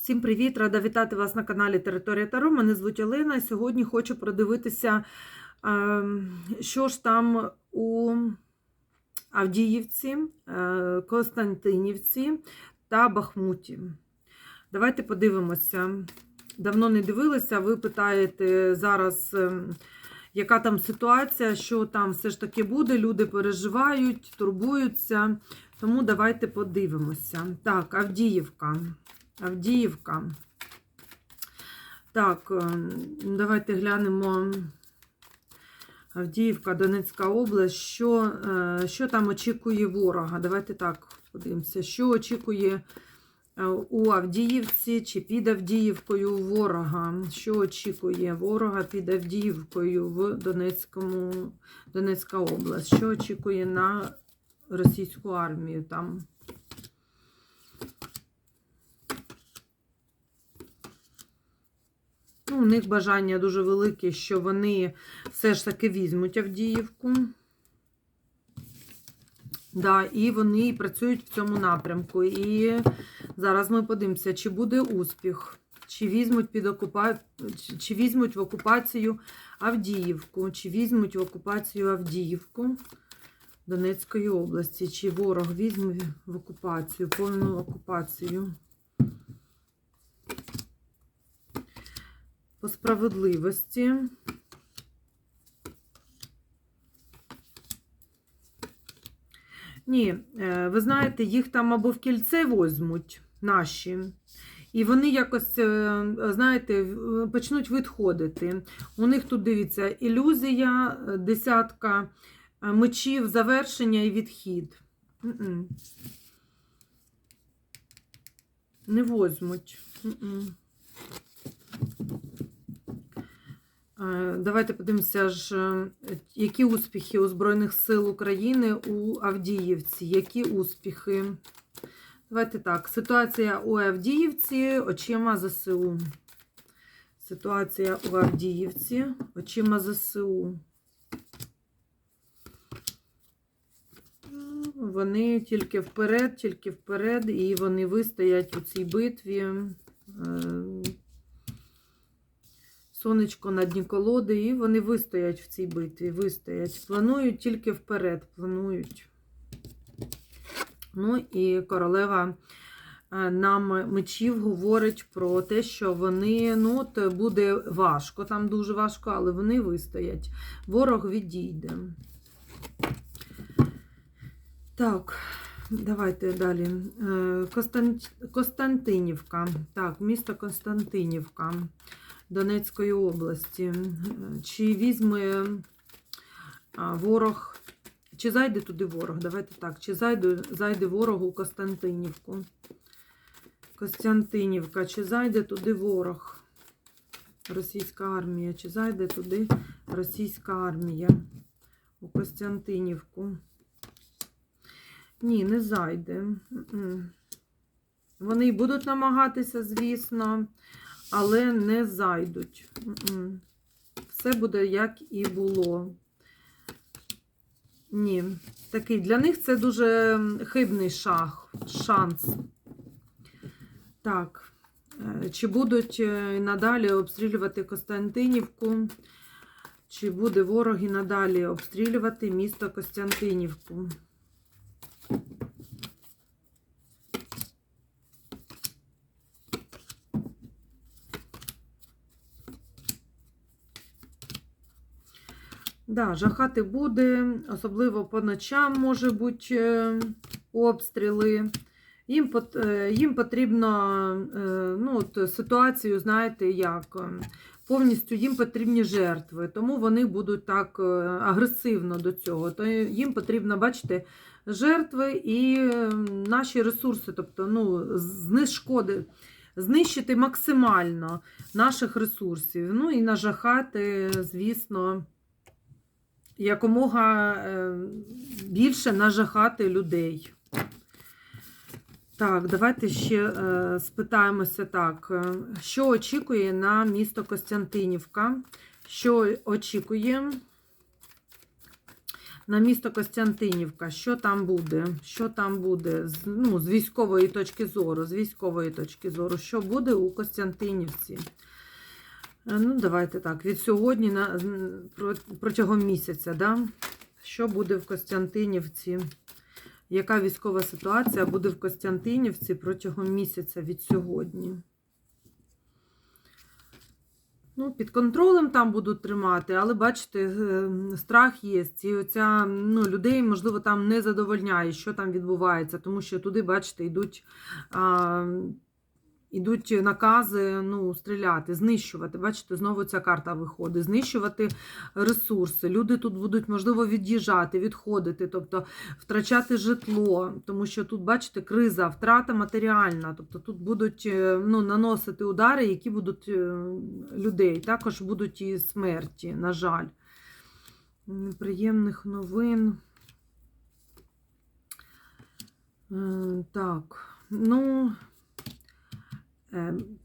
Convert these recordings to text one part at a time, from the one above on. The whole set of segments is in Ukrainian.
Всім привіт! Рада вітати вас на каналі Територія Таро. Мене звуть Олена. і Сьогодні хочу продивитися, ем, що ж там у Авдіївці, е, Костянтинівці та Бахмуті. Давайте подивимося. Давно не дивилися. Ви питаєте зараз, ем, яка там ситуація, що там все ж таки буде. Люди переживають, турбуються. Тому давайте подивимося. Так, Авдіївка. Авдіївка. Так, е, давайте глянемо. Авдіївка, Донецька область. Що, е, що там очікує ворога? Давайте так подивимося, що очікує е, у Авдіївці чи під Авдіївкою ворога. Що очікує ворога під Авдіївкою в Донецькому, Донецька область? Що очікує на російську армію там? У них бажання дуже велике, що вони все ж таки візьмуть Авдіївку. Да, і вони працюють в цьому напрямку. І зараз ми подивимося, чи буде успіх, чи візьмуть під окупа... чи візьмуть в окупацію Авдіївку, чи візьмуть в окупацію Авдіївку Донецької області, чи ворог візьме в окупацію, повну окупацію. По справедливості. Ні, е, ви знаєте, їх там або в кільце возьмуть наші. І вони якось, е, знаєте, почнуть відходити. У них тут, дивіться, ілюзія, е, десятка мечів, завершення і відхід. Не возьмуть. Е, Давайте подивимося, ж, е, які успіхи у Збройних сил України у Авдіївці. Які успіхи? Давайте так. Ситуація у Авдіївці очима ЗСУ. Ситуація у Авдіївці очима ЗСУ. Вони тільки вперед, тільки вперед, і вони вистоять у цій битві. Сонечко на дні колоди, і вони вистоять в цій битві. Вистоять. Планують тільки вперед, планують. Ну і королева е, нам мечів говорить про те, що вони, ну, от буде важко, там дуже важко, але вони вистоять. Ворог відійде. Так, давайте далі. Е, Костан- Костянтинівка. Так, місто Константинівка. Донецької області. Чи візьме ворог, чи зайде туди ворог? Давайте так, чи зайде, зайде ворог у Костянтинівку? Костянтинівка, чи зайде туди ворог? Російська армія, чи зайде туди російська армія у Костянтинівку? Ні, не зайде. Вони будуть намагатися, звісно але не зайдуть. Все буде, як і було. Ні, такий для них це дуже хибний шах, шанс. Так, е, чи будуть е, надалі обстрілювати Костянтинівку? Чи буде ворог і надалі обстрілювати місто Костянтинівку? Да, жахати буде, особливо по ночам може бути е, обстріли. Їм е, їм потрібно е, ну, от ситуацію, знаєте, як повністю їм потрібні жертви, тому вони будуть так агресивно до цього. То їм потрібно, бачите, жертви і наші ресурси, тобто ну, знешкоди, знищити максимально наших ресурсів. Ну і нажахати, звісно якомога е, більше нажахати людей. Так, давайте ще е, спитаємося так. Що очікує на місто Костянтинівка? Що очікує на місто Костянтинівка. Що там буде? Що там буде? Ну, з військової точки зору, з військової точки зору, що буде у Костянтинівці? Ну, давайте так. Від сьогодні на, протягом місяця, да? що буде в Костянтинівці? Яка військова ситуація буде в Костянтинівці протягом місяця від сьогодні? Ну, під контролем там будуть тримати, але бачите, е, страх є. І оця, ну, людей, можливо, там не задовольняє, що там відбувається, тому що туди, бачите, йдуть, а, йдуть накази ну, стріляти, знищувати. Бачите, знову ця карта виходить, знищувати ресурси. Люди тут будуть, можливо, від'їжджати, відходити, тобто втрачати житло, тому що тут, бачите, криза, втрата матеріальна. Тобто тут будуть е, ну, наносити удари, які будуть е, людей. Також будуть і смерті, на жаль. Неприємних новин. Е, Так, ну,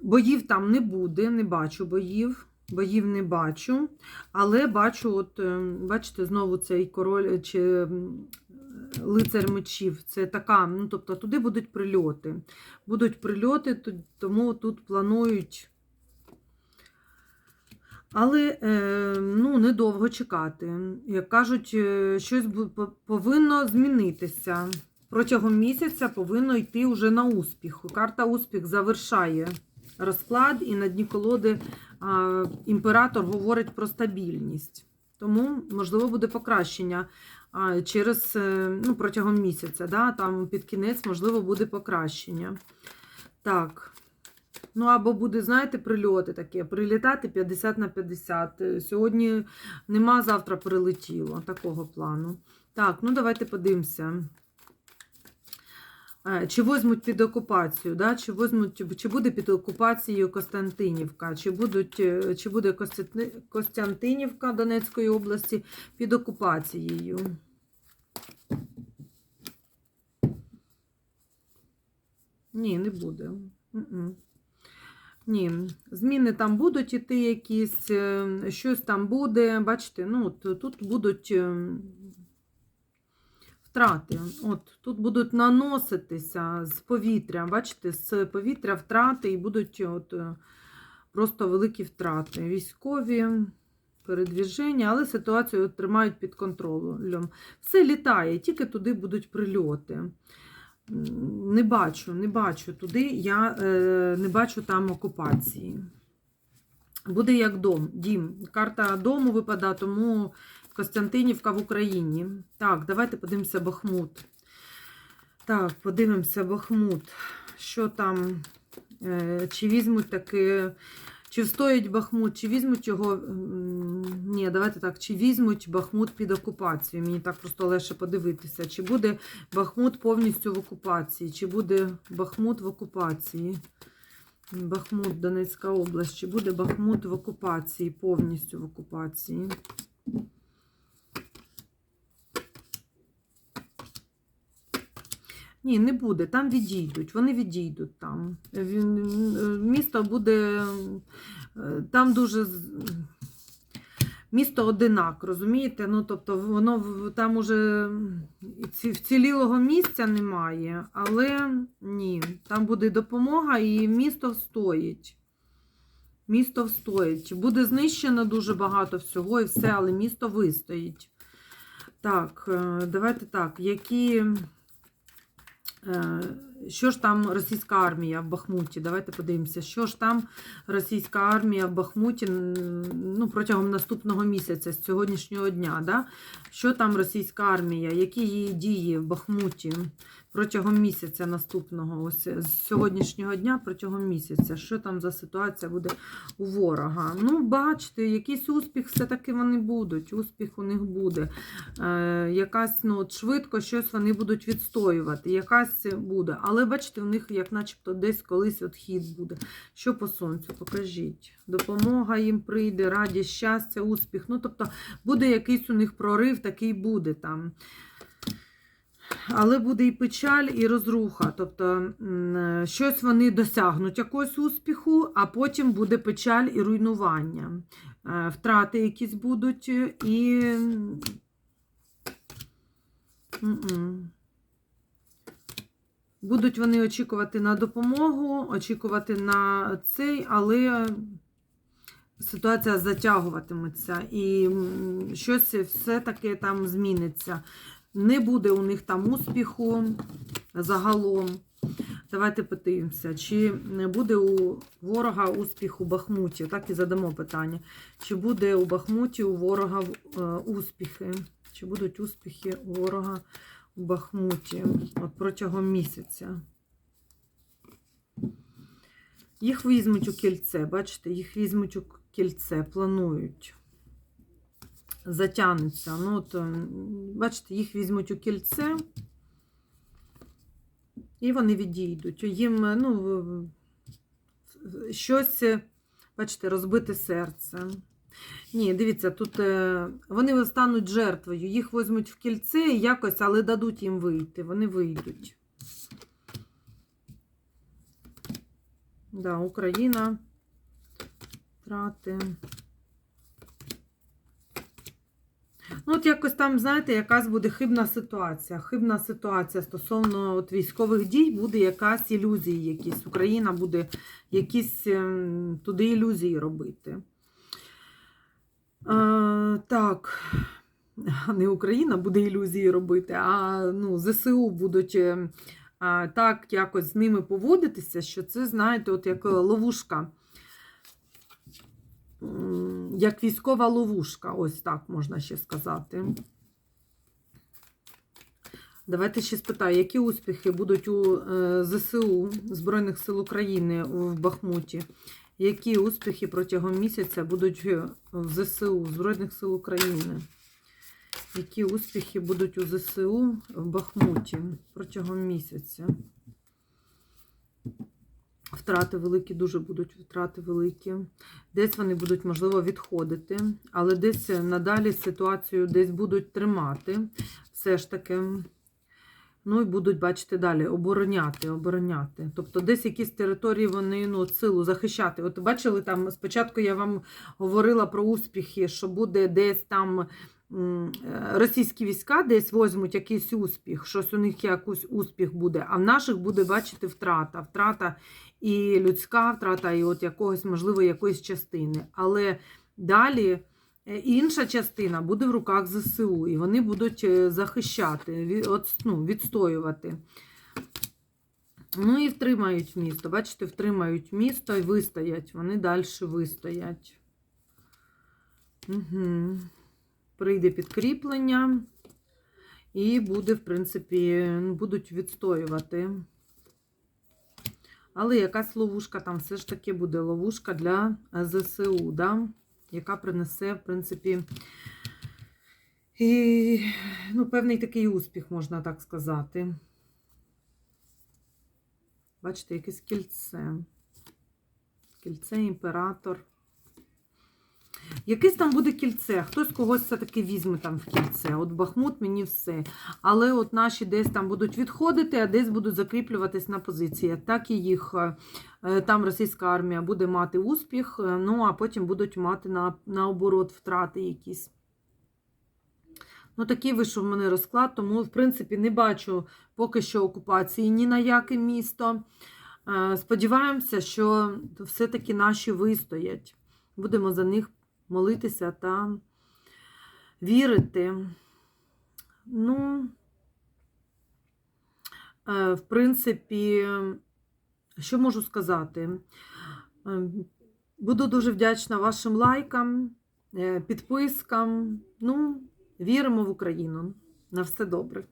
боїв там не буде, не бачу боїв. Боїв не бачу, але бачу, от, е, бачите, знову цей король чи лицар мечів. Це така, ну, тобто туди будуть прильоти. Будуть прильоти, тому тут планують. Але е, ну, недовго чекати. Як кажуть, е, щось повинно змінитися. Протягом місяця повинно йти вже на успіх. Карта успіх завершає розклад, і на дні колоди а, імператор говорить про стабільність. Тому, можливо, буде покращення а, через е, ну, протягом місяця. Да? Там під кінець, можливо, буде покращення. Так. Ну, або буде, знаєте, прильоти таке, прилітати 50 на 50. Е, Сьогодні нема, завтра прилетіло. Такого плану. Так, ну давайте подивимося. Чи візьмуть під окупацію, да? чи, візьмуть, чи буде під окупацією Костянтинівка, чи, будуть, е, чи буде Костянтинівка Донецької області під окупацією? Ні, не буде. Ні, зміни там будуть іти якісь, е, щось там буде. Бачите, ну, тут будуть е, втрати. От тут будуть наноситися з повітря. Бачите, з повітря втрати і будуть от, е, просто великі втрати. Військові передвіження, але ситуацію тримають під контролем. Все літає, тільки туди будуть прильоти. Не бачу, не бачу туди, я е, не бачу там окупації. Буде як дом, дім. Карта дому випадає, тому Костянтинівка в Україні. Так, давайте подивимося Бахмут. Так, подивимося Бахмут. Що там? Е, Чи візьмуть таки. Чи встоїть Бахмут, чи візьмуть його. Ні, давайте так, чи візьмуть Бахмут під окупацію. Мені так просто легше подивитися. Чи буде Бахмут повністю в окупації? Чи буде Бахмут в окупації? Бахмут, Донецька область. Чи буде Бахмут в окупації, повністю в окупації? Ні, не буде. Там відійдуть. Вони відійдуть там. Е, Місто буде. е, Там дуже. Місто одинак, розумієте? Ну, тобто, воно там уже вцілілого місця немає, але ні, там буде допомога і місто встоїть. Місто встоїть. Буде знищено дуже багато всього і все, але місто вистоїть. Так, е, давайте так. Які. Е, Що ж там російська армія в Бахмуті? Давайте подивимося, що ж там російська армія в Бахмуті ну, протягом наступного місяця, з сьогоднішнього дня. Да? Що там російська армія? Які її дії в Бахмуті протягом місяця наступного, ось з сьогоднішнього дня протягом місяця? Що там за ситуація буде у ворога? Ну, бачите, якийсь успіх все-таки вони будуть. Успіх у них буде. Е, якась ну, швидко щось вони будуть відстоювати, якась буде. Але бачите, у них як начебто десь колись от буде. Що по сонцю? Покажіть. Допомога їм прийде, радість, щастя, успіх. Ну, тобто буде якийсь у них прорив, такий буде там. Але буде і печаль, і розруха. Тобто щось вони досягнуть якогось успіху, а потім буде печаль і руйнування. Е, Втрати якісь будуть, і Будуть вони очікувати на допомогу, очікувати на цей, але ситуація затягуватиметься і щось все-таки там зміниться. Не буде у них там успіху загалом. Давайте подивимося, чи не буде у ворога успіх у Бахмуті? Так і задамо питання. Чи буде у Бахмуті у ворога е, успіхи? Чи будуть успіхи у ворога у Бахмуті от протягом місяця? Їх візьмуть у кільце, бачите, їх візьмуть у кільце, планують. Затягнеться. Ну, от, бачите, їх візьмуть у кільце. І вони відійдуть. Їм е, ну, щось, е, бачите, розбите серце. Ні, дивіться, тут е, вони стануть жертвою. Їх візьмуть в кільце і якось, але дадуть їм вийти. Вони вийдуть. Да, Україна. Втрати. Ну, от якось там, знаєте, якась буде хибна ситуація. Хибна ситуація стосовно от військових дій буде якась ілюзії якісь. Україна буде якісь ем, туди ілюзії робити. Е, так, не Україна буде ілюзії робити, а ну, ЗСУ будуть е, а, так якось з ними поводитися, що це, знаєте, от як ловушка. Як військова ловушка, ось так можна ще сказати. Давайте ще спитаю, які успіхи будуть у е, ЗСУ Збройних сил України в Бахмуті? Які успіхи протягом місяця будуть в ЗСУ Збройних сил України? Які успіхи будуть у ЗСУ в Бахмуті протягом місяця? Втрати великі, дуже будуть втрати великі. Десь вони будуть, можливо, відходити, але десь надалі ситуацію десь будуть тримати. Все ж таки. Ну і будуть, бачите, далі обороняти, обороняти. Тобто десь якісь території вони ну, силу захищати. От бачили, там спочатку я вам говорила про успіхи, що буде десь там російські війська десь возьмуть якийсь успіх, щось у них якийсь успіх буде, а в наших буде, бачите, втрата. Втрата і людська втрата, і от якогось, можливо, якоїсь частини. Але далі. Е, Інша частина буде в руках ЗСУ, і вони будуть е, захищати, от, ну, відстоювати. Ну і втримають місто. Бачите, втримають місто і вистоять. Вони далі вистоять. Угу. Прийде підкріплення, і буде, в принципі, будуть відстоювати. Але якась ловушка там все ж таки буде ловушка для е, ЗСУ, да? яка принесе, в принципі, і, ну, певний такий успіх, можна так сказати. Бачите, якесь кільце. Кільце, імператор. Якесь там буде кільце, хтось когось все-таки візьме там в кільце. От Бахмут мені все. Але от наші десь там будуть відходити, а десь будуть закріплюватись на позиції. Так і їх е, там російська армія буде мати успіх, е, ну а потім будуть мати на, наоборот втрати якісь. Ну, такий вийшов в мене розклад, тому, в принципі, не бачу поки що окупації ні на яке місто. Е, Сподіваємося, що все-таки наші вистоять. Будемо за них молитися та вірити. Ну, е, в принципі, що можу сказати? Е, Буду дуже вдячна вашим лайкам, е, підпискам. Ну, віримо в Україну. На все добре.